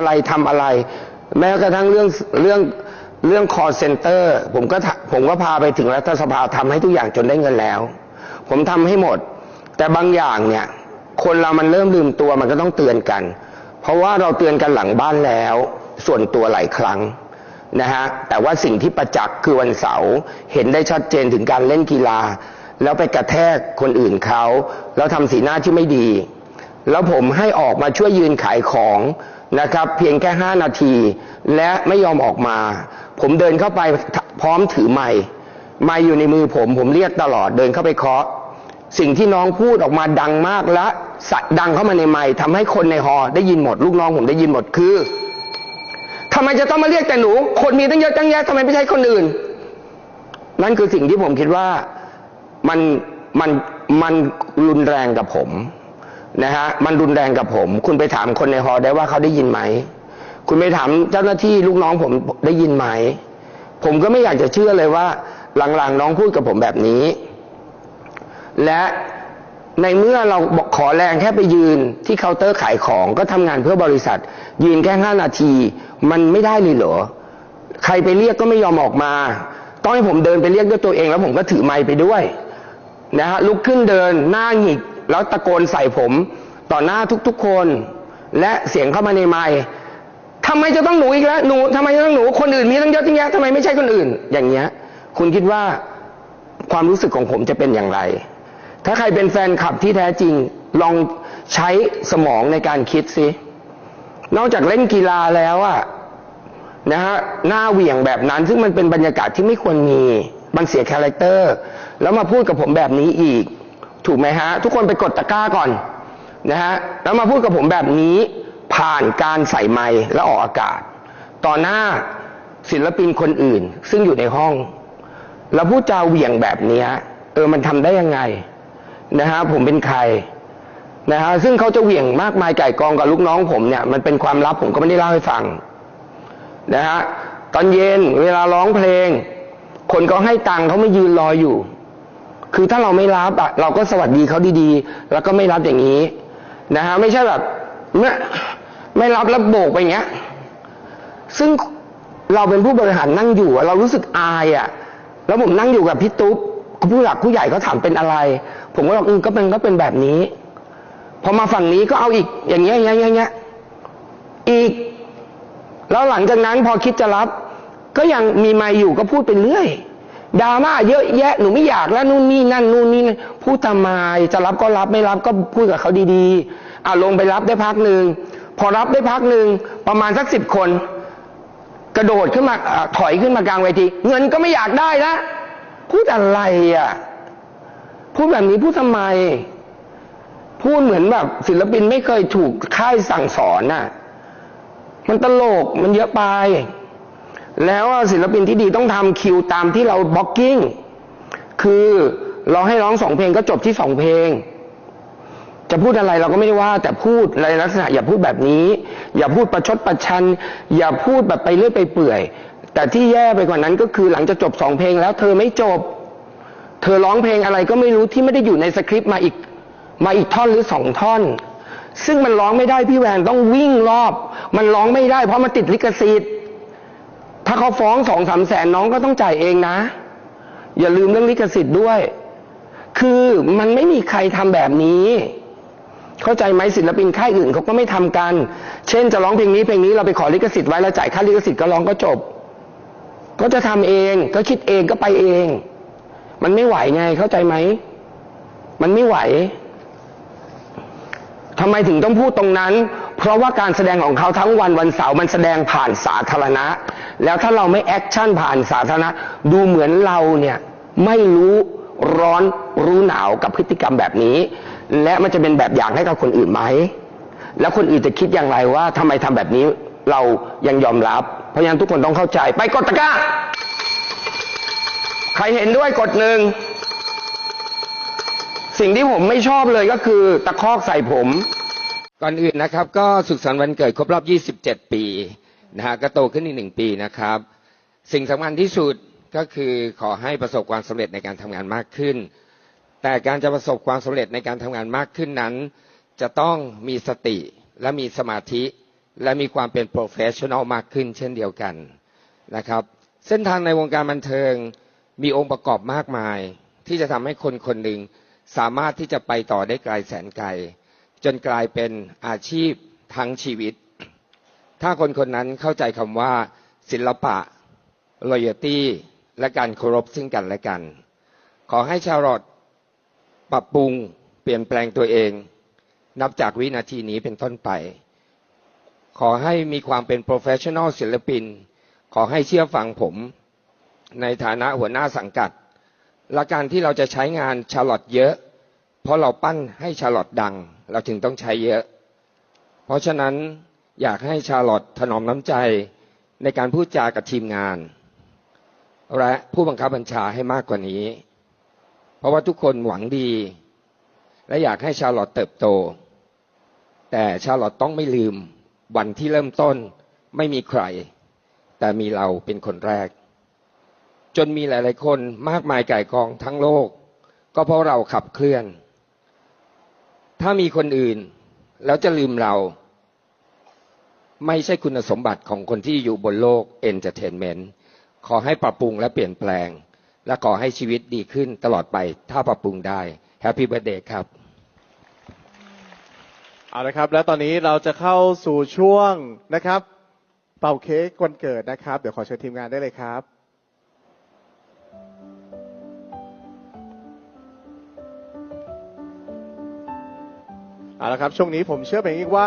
อะไรทำอะไร แม้กระทั่งเรื่องเรื่องเรื่อง call center ผมก็ผมก็พาไปถึงรัฐสภาทำให้ทุกอย่างจนได้เงินแล้ว ผมทำให้หมด แต่บางอย่างเนี่ย คนเรามันเริ่มลืมตัวมันก็ต้องเตือนกัน เพราะว่าเราเตือนกันหลังบ้านแล้ว ส่วนตัวหลายครั้งนะฮะแต่ว่าสิ่งที่ประจักษ์คือวันเสาร์เห็นได้ชัดเจนถึงการเล่นกีฬา แล้วไปกระแทกคนอื่นเขาแล้วทำสีหน้าที่ไม่ดี แล้วผมให้ออกมาช่วยยืนขายของ นะครับ เพียงแค่ 5 นาที และไม่ยอมออกมา ผมเดินเข้าไปพร้อมถือไม้ไม้อยู่ในมือผม ผมเรียกตลอดเดินเข้าไปเคาะ สิ่งที่น้องพูดออกมาดังมากและสะดังเข้ามาในไม้ทำให้คนในฮอได้ยินหมด ลูกน้องผมได้ยินหมดคือทำไมจะต้องมาเรียกแต่หนู คนมีตั้งเยอะตั้งแยะทำไมไม่ใช่คนอื่น นั่นคือสิ่งที่ผมคิดว่ามันมันมันรุนแรงกับผม นะฮะมันรุนแรงกับผม คุณไปถามคนในฮอได้ว่าเขาได้ยินไหม คุณไปถามเจ้าหน้าที่ลูกน้องผมได้ยินไหม ผมก็ไม่อยากจะเชื่อเลยว่า หลังๆน้องพูดกับผมแบบนี้ และในเมื่อเราบอกขอแรงแค่ไปยืนที่เคาน์เตอร์ขายของก็ทำงานเพื่อบริษัท ยืนแค่ห้านาที มันไม่ได้เลยเหรอ ใครไปเรียกก็ไม่ยอมออกมา ต้องให้ผมเดินไปเรียกด้วยตัวเองแล้วผมก็ถือไมค์ไปด้วยนะฮะลุกขึ้นเดินหน้าหงิก แล้วตะโกนใส่ผมต่อหน้าทุกๆคน และเสียงเข้ามาในไมค์ทำไมจะต้องหนูอีกแล้วหนูทำไมจะต้องหนูคนอื่นมีตั้งเยอะตั้งแยะทำไมไม่ใช่คนอื่น อย่างเงี้ย คุณคิดว่าความรู้สึกของผมจะเป็นอย่างไร ถ้าใครเป็นแฟนคลับที่แท้จริงลองใช้สมองในการคิดสินอกจากเล่นกีฬาแล้วอะนะฮะหน้าเหวี่ยงแบบนั้น ซึ่งมันเป็นบรรยากาศที่ไม่ควรมี มันเสียคาแรคเตอร์ แล้วมาพูดกับผมแบบนี้อีก ถูกไหมฮะ ทุกคนไปกดตะกร้าก่อนนะฮะแล้วมาพูดกับผมแบบนี้ผ่านการใส่ไมค์และออกอากาศ ต่อหน้าศิลปินคนอื่น ซึ่งอยู่ในห้อง แล้วพูดจาเหวี่ยงแบบนี้เออมันทำได้ยังไงนะฮะผมเป็นใครนะฮะซึ่งเขาจะเหวี่ยงมากมายไก่กองกับลูกน้องผมเนี่ยมันเป็นความลับผมก็ไม่ได้เล่าให้ฟังนะฮะตอนเย็นเวลาร้องเพลง คนก็ให้ตังค์เขาไม่ยืนรออยู่ คือถ้าเราไม่รับอะเราก็สวัสดีเขาดีๆ แล้วก็ไม่รับอย่างนี้นะฮะไม่ใช่แบบไม่ไม่รับแล้วโบกไปเงี้ย ซึ่งเราเป็นผู้บริหารนั่งอยู่เรารู้สึกอายอะแล้วผมนั่งอยู่กับพี่ตุ๊บผู้หลักผู้ใหญ่เขาถามเป็นอะไร ผมก็บอกอืมก็เป็นก็เป็นแบบนี้ พอมาฝั่งนี้ก็เอาอีก อย่างเงี้ยอย่างเงี้ยอย่างเงี้ยอีก แล้วหลังจากนั้นพอคิดจะรับ ก็ยังมีไมาอยู่ก็พูดไปเรื่อย ดราม่าเยอะแยะหนูไม่อยากแล้วนู่นนี่นั่นนู่นนี่นั่นพูดทำไมจะรับก็รับไม่รับก็พูดกับเขาดีๆอ่าลงไปรับได้พักหนึ่งพอรับได้พักหนึ่งประมาณสักสิบคน กระโดดขึ้นมาอถอยขึ้นมากลางเวที เงินก็ไม่อยากได้นะพูดอะไรอะพูดแบบนี้พูดทำไม พูดเหมือนแบบศิลปินไม่เคยถูกค่ายสั่งสอนน่ะ มันตลกมันเยอะไป แล้วศิลปินที่ดีต้องทำคิวตามที่เราบล็อกกิ้ง คือเราให้ร้องสองเพลงก็จบที่สองเพลง จะพูดอะไรเราก็ไม่ได้ว่า แต่พูดในลักษณะ อย่าพูดแบบนี้ อย่าพูดประชดประชัน อย่าพูดแบบไปเรื่อยไปเปื่อย แต่ที่แย่ไปกว่านั้นก็คือหลังจากจบสองเพลงแล้วเธอไม่จบ เธอร้องเพลงอะไรก็ไม่รู้ที่ไม่ได้อยู่ในสคริปต์มาอีกมาอีกท่อนหรือสองท่อน ซึ่งมันร้องไม่ได้พี่แวนต้องวิ่งรอบ มันร้องไม่ได้เพราะมันติดลิขสิทธิ์ เขาฟ้องสองสามแสนน้องก็ต้องจ่ายเองนะ อย่าลืมเรื่องลิขสิทธิ์ด้วย คือมันไม่มีใครทำแบบนี้ เข้าใจไหมศิลปินค่ายอื่นเขาก็ไม่ทำกัน เช่นจะร้องเพลงนี้เพลงนี้เราไปขอลิขสิทธิ์ไว้แล้วจ่ายค่าลิขสิทธิ์ก็ร้องก็จบ ก็จะทำเองก็คิดเองก็ไปเอง มันไม่ไหวไงเข้าใจไหม มันไม่ไหวทำไมถึงต้องพูดตรงนั้น เพราะว่าการแสดงของเขาทั้งวันวันเสาร์มันแสดงผ่านสาธารณะ แล้วถ้าเราไม่แอคชั่นผ่านสาธารณะ ดูเหมือนเราเนี่ยไม่รู้ร้อนรู้หนาวกับพฤติกรรมแบบนี้ และมันจะเป็นแบบอย่างให้กับคนอื่นไหม แล้วคนอื่นจะคิดอย่างไรว่าทำไมทำแบบนี้เรายังยอมรับ เพราะฉะนั้นทุกคนต้องเข้าใจไปกดตะกร้า ใครเห็นด้วยกดหนึ่งสิ่งที่ผมไม่ชอบเลยก็คือตะคอกใส่ผม ก่อนอื่นนะครับ ก็สุขสันต์วันเกิดครบรอบ 27 ปีนะฮะก็โตขึ้นอีกหนึ่งปีนะครับ สิ่งสำคัญที่สุดก็คือขอให้ประสบความสำเร็จในการทำงานมากขึ้น แต่การจะประสบความสำเร็จในการทำงานมากขึ้นนั้น จะต้องมีสติและมีสมาธิและมีความเป็น professional มากขึ้นเช่นเดียวกันนะครับ เส้นทางในวงการบันเทิงมีองค์ประกอบมากมาย ที่จะทำให้คนคนหนึ่งสามารถที่จะไปต่อได้ไกลแสนไกล จนกลายเป็นอาชีพทั้งชีวิต ถ้าคนคนนั้นเข้าใจคำว่า ศิลปะ loyalty และการเคารพซึ่งกันและกัน ขอให้ชาวรอดปรับปรุงเปลี่ยนแปลงตัวเอง นับจากวินาทีนี้เป็นต้นไป ขอให้มีความเป็น professional ศิลปิน ขอให้เชื่อฟังผม ในฐานะหัวหน้าสังกัด และการที่เราจะใช้งานชาลอตเยอะ เพราะเราปั้นให้ชาลอตดัง เราถึงต้องใช้เยอะ เพราะฉะนั้นอยากให้ชาลอตถนอมน้ำใจในการพูดจากับทีมงาน และผู้บังคับบัญชาให้มากกว่านี้ เพราะว่าทุกคนหวังดี และอยากให้ชาลอตเติบโต แต่ชาลอตต้องไม่ลืมวันที่เริ่มต้นไม่มีใคร แต่มีเราเป็นคนแรก จนมีหลาย ๆ คนมากมายไก่ายกองทั้งโลก ก็เพราะเราขับเคลื่อน ถ้ามีคนอื่น แล้วจะลืมเรา ไม่ใช่คุณสมบัติของคนที่อยู่บนโลกเอนเตอร์เทนเมนต์ขอให้ปรับปรุงและเปลี่ยนแปลง และขอให้ชีวิตดีขึ้นตลอดไปถ้าปรับปรุงได้แฮปปี้เบ t ร์ a เดย์ครับเอาละครับ แล้วตอนนี้เราจะเข้าสู่ช่วงนะครับ เป่าเค้กวันเกิดนะครับ เดี๋ยวขอเชิญทีมงานได้เลยครับ เอาละครับ ช่วงนี้ผมเชื่อเป็นอย่างยิ่งว่า